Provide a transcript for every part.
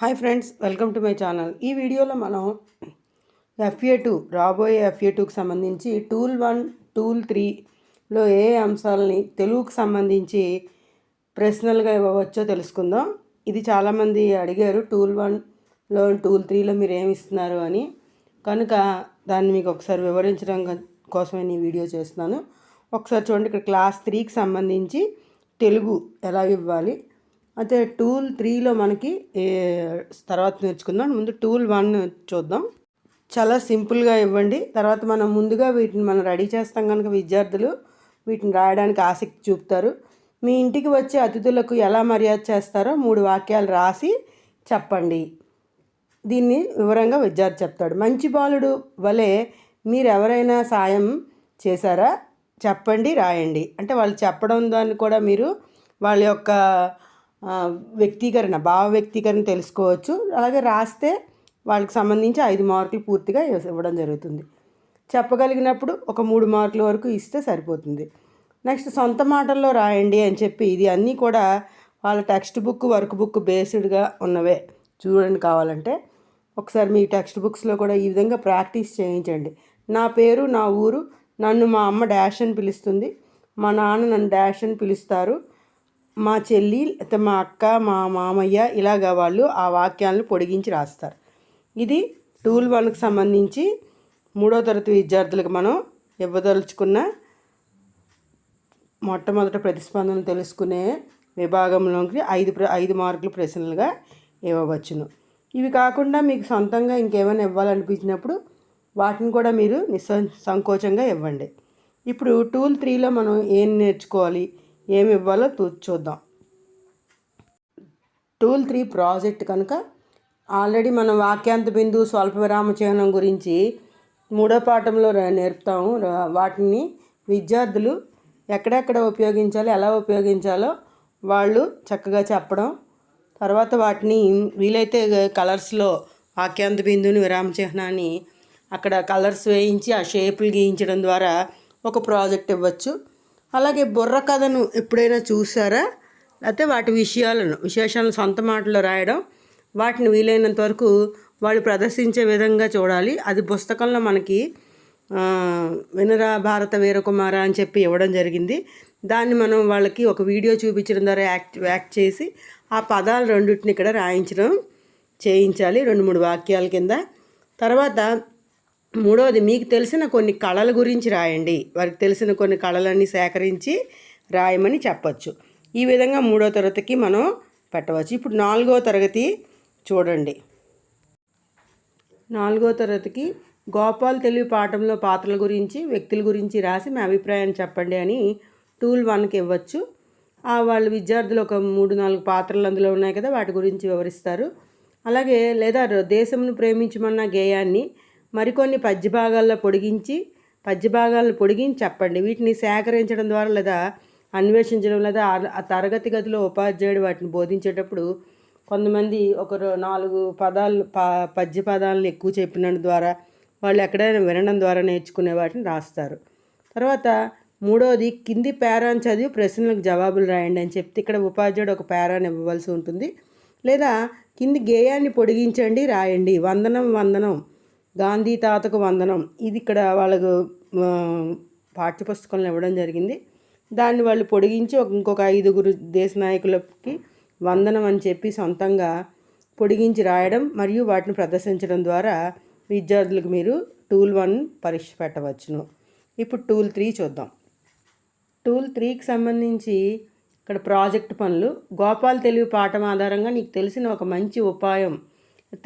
Hi friends welcome to my channel. ఈ వీడియోలో మనం ఎఫ్ఏ టూ రాబోయే ఎఫ్ఏ టూకి సంబంధించి టూల్ వన్ టూల్ త్రీలో ఏ అంశాలని తెలుగుకు సంబంధించి ప్రశ్నలుగా ఇవ్వవచ్చో తెలుసుకుందాం. ఇది చాలామంది అడిగారు టూల్ వన్లో టూల్ త్రీలో మీరు ఏమి ఇస్తున్నారు అని. కనుక దాన్ని మీకు ఒకసారి వివరించడం కోసమే నేను ఈ వీడియో చేస్తున్నాను. ఒకసారి చూడండి ఇక్కడ క్లాస్ త్రీకి సంబంధించి తెలుగు ఎలా ఇవ్వాలి అయితే టూల్ త్రీలో మనకి తర్వాత నేర్చుకుందాం. ముందు టూల్ వన్ చూద్దాం. చాలా సింపుల్గా ఇవ్వండి. తర్వాత మనం ముందుగా వీటిని మనం రెడీ చేస్తాం కనుక విద్యార్థులు వీటిని రాయడానికి ఆసక్తి చూపుతారు. మీ ఇంటికి వచ్చే అతిథులకు ఎలా మర్యాద చేస్తారో మూడు వాక్యాలు రాసి చెప్పండి. దీన్ని వివరంగా విద్యార్థి చెప్తాడు. మంచి బాలుడు వలె మీరు ఎవరైనా సాయం చేశారా? చెప్పండి రాయండి. అంటే వాళ్ళు చెప్పడం దాన్ని కూడా మీరు వాళ్ళ యొక్క వ్యక్తీకరణ భావ వ్యక్తీకరణ తెలుసుకోవచ్చు. అలాగే రాస్తే వాళ్ళకి సంబంధించి ఐదు మార్కులు పూర్తిగా ఇవ్వడం జరుగుతుంది. చెప్పగలిగినప్పుడు ఒక మూడు మార్కుల వరకు ఇస్తే సరిపోతుంది. నెక్స్ట్ సొంత మాటల్లో రాయండి అని చెప్పి ఇది అన్నీ కూడా వాళ్ళ టెక్స్ట్ బుక్ వర్క్ బుక్ బేస్డ్గా ఉన్నవే. చూడండి కావాలంటే. ఒకసారి మీ టెక్స్ట్ బుక్స్లో కూడా ఈ విధంగా ప్రాక్టీస్ చేయించండి. నా పేరు నా ఊరు నన్ను మా అమ్మ డాష్ అని పిలుస్తుంది. మా నాన్న నన్ను డాష్ అని పిలుస్తారు. మా చెల్లి మా అక్క మా మామయ్య ఇలాగ వాళ్ళు ఆ వాక్యాలను పొడిగించి రాస్తారు. ఇది టూల్ వన్కి సంబంధించి మూడో తరగతి విద్యార్థులకు మనం ఇవ్వదలుచుకున్న మొట్టమొదట ప్రతిస్పందన తెలుసుకునే విభాగంలోకి ఐదు ప్ర ఐదు మార్కులు ప్రశ్నలుగా ఇవ్వవచ్చును. ఇవి కాకుండా మీకు సొంతంగా ఇంకేమైనా ఇవ్వాలనిపించినప్పుడు వాటిని కూడా మీరు నిస్స సంకోచంగా ఇవ్వండి. ఇప్పుడు టూల్ త్రీలో మనం ఏం నేర్చుకోవాలి? ఏమి ఇవ్వాలో తూ- చూద్దాం. టూల్ త్రీ ప్రాజెక్ట్ కనుక ఆల్రెడీ మనం వాక్యాంత బిందు స్వల్ప విరామ చిహ్నం గురించి మూడో పాఠంలో నేర్పుతాము. వాటిని విద్యార్థులు ఎక్కడెక్కడ ఉపయోగించాలో ఎలా ఉపయోగించాలో వాళ్ళు చక్కగా చెప్పడం. తర్వాత వాటిని వీలైతే కలర్స్లో వాక్యాంత బిందుని విరామ చిహ్నాన్ని అక్కడ కలర్స్ వేయించి ఆ షేపులు గీయించడం ద్వారా ఒక ప్రాజెక్ట్ ఇవ్వచ్చు. అలాగే బుర్ర కథను ఎప్పుడైనా చూసారా? లేకపోతే వాటి విషయాలను విశేషాలను సొంత మాటలో రాయడం వాటిని వీలైనంత వరకు వాళ్ళు ప్రదర్శించే విధంగా చూడాలి. అది పుస్తకంలో మనకి వినరా భారత వీరకుమార అని చెప్పి ఇవ్వడం జరిగింది. దాన్ని మనం వాళ్ళకి ఒక వీడియో చూపించడం ద్వారా యాక్ట్ యాక్ట్ చేసి ఆ పదాలు రెండింటిని ఇక్కడ రాయించడం చేయించాలి రెండు మూడు వాక్యాల కింద. తర్వాత మూడవది మీకు తెలిసిన కొన్ని కళల గురించి రాయండి. వారికి తెలిసిన కొన్ని కళలన్నీ సేకరించి రాయమని చెప్పచ్చు. ఈ విధంగా మూడో తరగతికి మనం పెట్టవచ్చు. ఇప్పుడు నాలుగో తరగతి చూడండి. నాలుగో తరగతికి గోపాల్ తెలివి పాఠంలో పాత్రల గురించి వ్యక్తుల గురించి రాసి మీ అభిప్రాయాన్ని చెప్పండి అని టూల్ వన్కి ఇవ్వచ్చు. ఆ వాళ్ళ విద్యార్థులు ఒక మూడు నాలుగు పాత్రలు అందులో ఉన్నాయి కదా వాటి గురించి వివరిస్తారు. అలాగే లేదా దేశంను ప్రేమించమన్న గేయాన్ని మరికొన్ని పద్య భాగాల్లో పొడిగించి పద్య భాగాలను పొడిగించి చెప్పండి. వీటిని సేకరించడం ద్వారా లేదా అన్వేషించడం లేదా ఆ- తరగతి గదిలో ఉపాధ్యాయుడు వాటిని బోధించేటప్పుడు కొంతమంది ఒక నాలుగు పదాలు ప పద్య పదాలను ఎక్కువ చెప్పిన ద్వారా వాళ్ళు ఎక్కడైనా వినడం ద్వారా నేర్చుకునే వాటిని రాస్తారు. తర్వాత మూడోది కింది పేరాన్ని చదివి ప్రశ్నలకు జవాబులు రాయండి అని చెప్తే ఇక్కడ ఉపాధ్యాయుడు ఒక పేరాన్ని ఇవ్వవలసి ఉంటుంది. లేదా కింది గేయాన్ని పొడిగించండి రాయండి. వందనం వందనం. గాంధీ తాతకు వందనం. ఇది ఇక్కడ వాళ్ళకు పాఠ్యపుస్తకంలో ఇవ్వడం జరిగింది. దాన్ని వాళ్ళు పొడిగించి ఇంకొక ఐదుగురు దేశ నాయకులకి వందనం అని చెప్పి సొంతంగా పొడిగించి రాయడం మరియు వాటిని ప్రదర్శించడం ద్వారా విద్యార్థులకు మీరు టూల్ వన్ పరీక్ష పెట్టవచ్చును. ఇప్పుడు టూల్ త్రీ చూద్దాం. టూల్ త్రీకి సంబంధించి ఇక్కడ ప్రాజెక్ట్ పనులు. గోపాల్ తెలివి పాఠం ఆధారంగా నీకు తెలిసిన ఒక మంచి ఉపాయం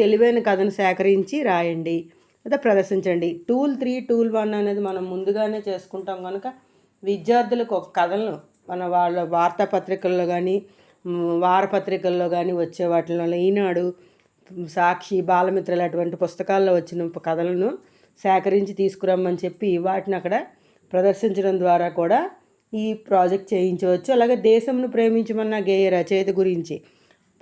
తెలివైన కథను సేకరించి రాయండి. లేదా ప్రదర్శించండి. టూల్ త్రీ టూల్ వన్ అనేది మనం ముందుగానే చేసుకుంటాం కనుక విద్యార్థులకు ఒక కథలను మన వాళ్ళ వార్తాపత్రికల్లో కానీ వారపత్రికల్లో కానీ వచ్చే వాటిలో ఈనాడు సాక్షి బాలమిత్రలు అటువంటి పుస్తకాల్లో వచ్చిన కథలను సేకరించి తీసుకురమ్మని చెప్పి వాటిని అక్కడ ప్రదర్శించడం ద్వారా కూడా ఈ ప్రాజెక్ట్ చేయించవచ్చు. అలాగే దేశంను ప్రేమించమన్న గేయ రచయిత గురించి.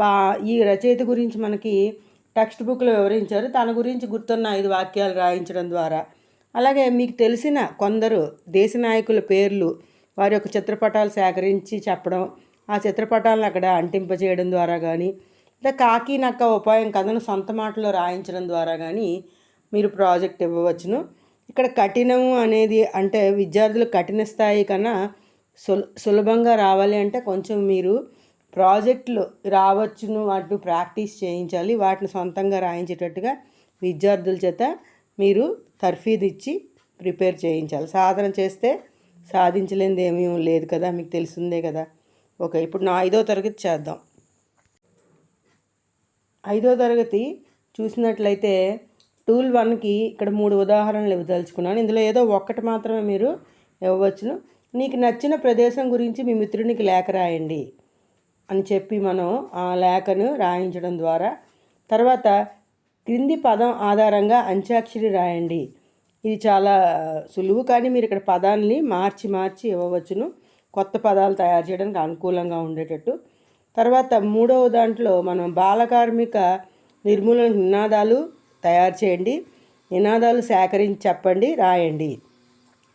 పా ఈ రచయిత గురించి మనకి టెక్స్ట్ బుక్లో వివరించారు. తన గురించి గుర్తున్న ఐదు వాక్యాలు రాయించడం ద్వారా. అలాగే మీకు తెలిసిన కొందరు దేశ నాయకుల పేర్లు వారి యొక్క చిత్రపటాలు సేకరించి చెప్పడం ఆ చిత్రపటాలను అక్కడ అంటింపజేయడం ద్వారా కానీ లేదా కాకి నక్క ఉపాయం కథను సొంత మాటలో రాయించడం ద్వారా కానీ మీరు ప్రాజెక్ట్ ఇవ్వవచ్చును. ఇక్కడ కఠినము అనేది అంటే విద్యార్థులు కఠిన స్థాయి కన్నా సుల సులభంగా రావాలి అంటే కొంచెం మీరు ప్రాజెక్టులు రావచ్చును వాటిని ప్రాక్టీస్ చేయించాలి. వాటిని సొంతంగా రాయించేటట్టుగా విద్యార్థుల చేత మీరు తర్ఫీదు ఇచ్చి ప్రిపేర్ చేయించాలి. సాధన చేస్తే సాధించలేనిది ఏమీ లేదు కదా మీకు తెలిసిందే కదా. ఓకే ఇప్పుడు నా ఐదో తరగతి చేద్దాం. ఐదో తరగతి చూసినట్లయితే టూల్ వన్కి ఇక్కడ మూడు ఉదాహరణలు ఇవ్వదలుచుకున్నాను. ఇందులో ఏదో ఒక్కటి మాత్రమే మీరు ఇవ్వవచ్చును. నీకు నచ్చిన ప్రదేశం గురించి మీ మిత్రునికి లేఖ రాయండి. అని చెప్పి మనం ఆ లేఖను రాయించడం ద్వారా. తర్వాత క్రింది పదం ఆధారంగా అంత్యాక్షరి రాయండి. ఇది చాలా సులువు కానీ మీరు ఇక్కడ పదాన్ని మార్చి మార్చి ఇవ్వవచ్చును. కొత్త పదాలు తయారు చేయడానికి అనుకూలంగా ఉండేటట్టు. తర్వాత మూడవ దాంట్లో మనం బాలకార్మిక నిర్మూలన నినాదాలు తయారు చేయండి. నినాదాలు సేకరించి చెప్పండి రాయండి.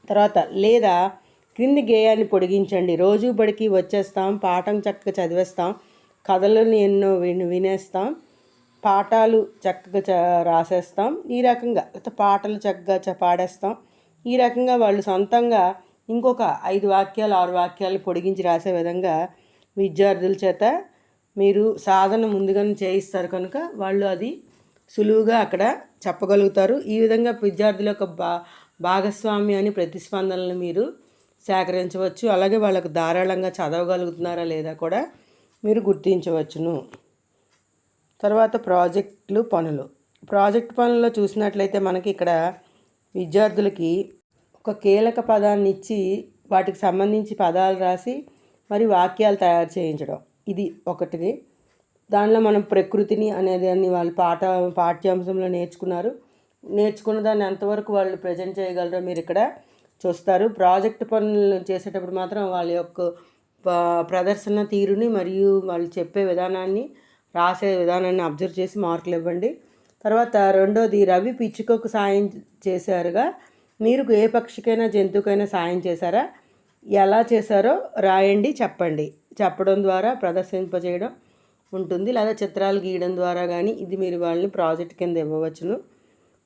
తర్వాత లేదా క్రింది గేయాన్ని పొడిగించండి. రోజు బడికి వచ్చేస్తాం పాఠం చక్కగా చదివేస్తాం కథలను ఎన్నో విని వినేస్తాం పాఠాలు చక్కగా చ రాసేస్తాం. ఈ రకంగా పాటలు చక్కగా చ పాడేస్తాం. ఈ రకంగా వాళ్ళు సొంతంగా ఇంకొక ఐదు వాక్యాలు ఆరు వాక్యాలు పొడిగించి రాసే విధంగా విద్యార్థుల చేత మీరు సాధన ముందుగానే చేయిస్తారు కనుక వాళ్ళు అది సులువుగా అక్కడ చెప్పగలుగుతారు. ఈ విధంగా విద్యార్థుల యొక్క భా భాగస్వామ్యాన్ని ప్రతిస్పందనలు మీరు సేకరించవచ్చు. అలాగే వాళ్ళకు ధారాళంగా చదవగలుగుతున్నారా లేదా కూడా మీరు గుర్తించవచ్చును. తర్వాత ప్రాజెక్టులు పనులు. ప్రాజెక్ట్ పనుల్లో చూసినట్లయితే మనకి ఇక్కడ విద్యార్థులకి ఒక కీలక పదాన్ని ఇచ్చి వాటికి సంబంధించి పదాలు రాసి మరి వాక్యాలు తయారు చేయించడం. ఇది ఒకటిది. దానిలో మనం ప్రకృతిని అనేదాన్ని వాళ్ళు పాఠ పాఠ్యాంశంలో నేర్చుకున్నారు. నేర్చుకున్న దాన్ని ఎంతవరకు వాళ్ళు ప్రజెంట్ చేయగలరో మీరు ఇక్కడ చూస్తారు. ప్రాజెక్ట్ పనులు చేసేటప్పుడు మాత్రం వాళ్ళ యొక్క ప్రదర్శన తీరుని మరియు వాళ్ళు చెప్పే విధానాన్ని రాసే విధానాన్ని అబ్జర్వ్ చేసి మార్కులు ఇవ్వండి. తర్వాత రెండోది రవి పిచ్చుకకు సాయం చేశారుగా. మీరు ఏ పక్షికైనా జంతువుకైనా సాయం చేశారా? ఎలా చేశారో రాయండి చెప్పండి. చెప్పడం ద్వారా ప్రదర్శింపజేయడం ఉంటుంది. లేదా చిత్రాలు గీయడం ద్వారా కానీ ఇది మీరు వాళ్ళని ప్రాజెక్ట్ కింద ఇవ్వవచ్చును.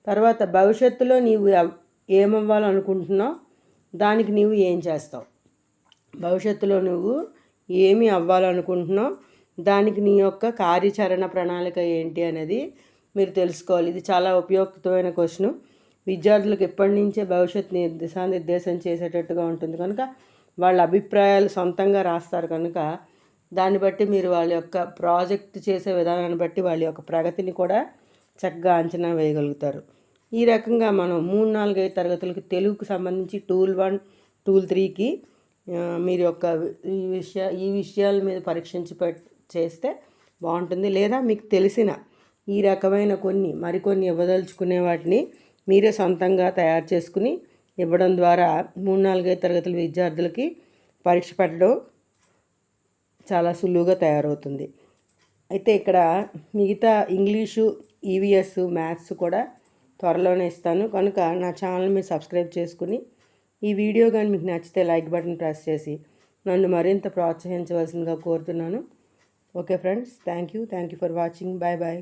తర్వాత భవిష్యత్తులో నీవు ఏమవ్వాలనుకుంటున్నావు దానికి నీవు ఏం చేస్తావు? భవిష్యత్తులో నువ్వు ఏమి అవ్వాలనుకుంటున్నావు దానికి నీ యొక్క కార్యాచరణ ప్రణాళిక ఏంటి అనేది మీరు తెలుసుకోవాలి. ఇది చాలా ఉపయుక్తమైన క్వశ్చన్. విద్యార్థులకు ఎప్పటి నుంచే భవిష్యత్తుని దిశానిర్దేశం చేసేటట్టుగా ఉంటుంది. కనుక వాళ్ళ అభిప్రాయాలు సొంతంగా రాస్తారు. కనుక దాన్ని బట్టి మీరు వాళ్ళ యొక్క ప్రాజెక్ట్ చేసే విధానాన్ని బట్టి వాళ్ళ యొక్క ప్రగతిని కూడా చక్కగా అంచనా వేయగలుగుతారు. ఈ రకంగా మనం మూడు నాలుగైదు తరగతులకి తెలుగుకు సంబంధించి టూల్ వన్ టూల్ త్రీకి మీరు యొక్క ఈ విషయ ఈ విషయాల మీద పరీక్షించి చేస్తే బాగుంటుంది. లేదా మీకు తెలిసిన ఈ రకమైన కొన్ని మరికొన్ని ఇవ్వదలుచుకునే వాటిని మీరే సొంతంగా తయారు చేసుకుని ఇవ్వడం ద్వారా మూడు నాలుగైదు తరగతుల విద్యార్థులకి పరీక్ష పెట్టడం చాలా సులువుగా తయారవుతుంది. అయితే ఇక్కడ మిగతా ఇంగ్లీషు ఈవీఎస్ మ్యాథ్స్ కూడా త్వరలోనే ఇస్తాను. కనుక నా ఛానల్ మీరు సబ్స్క్రైబ్ చేసుకుని ఈ వీడియో కానీ మీకు నచ్చితే లైక్ బటన్ ప్రెస్ చేసి నన్ను మరింత ప్రోత్సహించవలసిందిగా కోరుతున్నాను. Okay friends thank you. Thank you for watching. Bye bye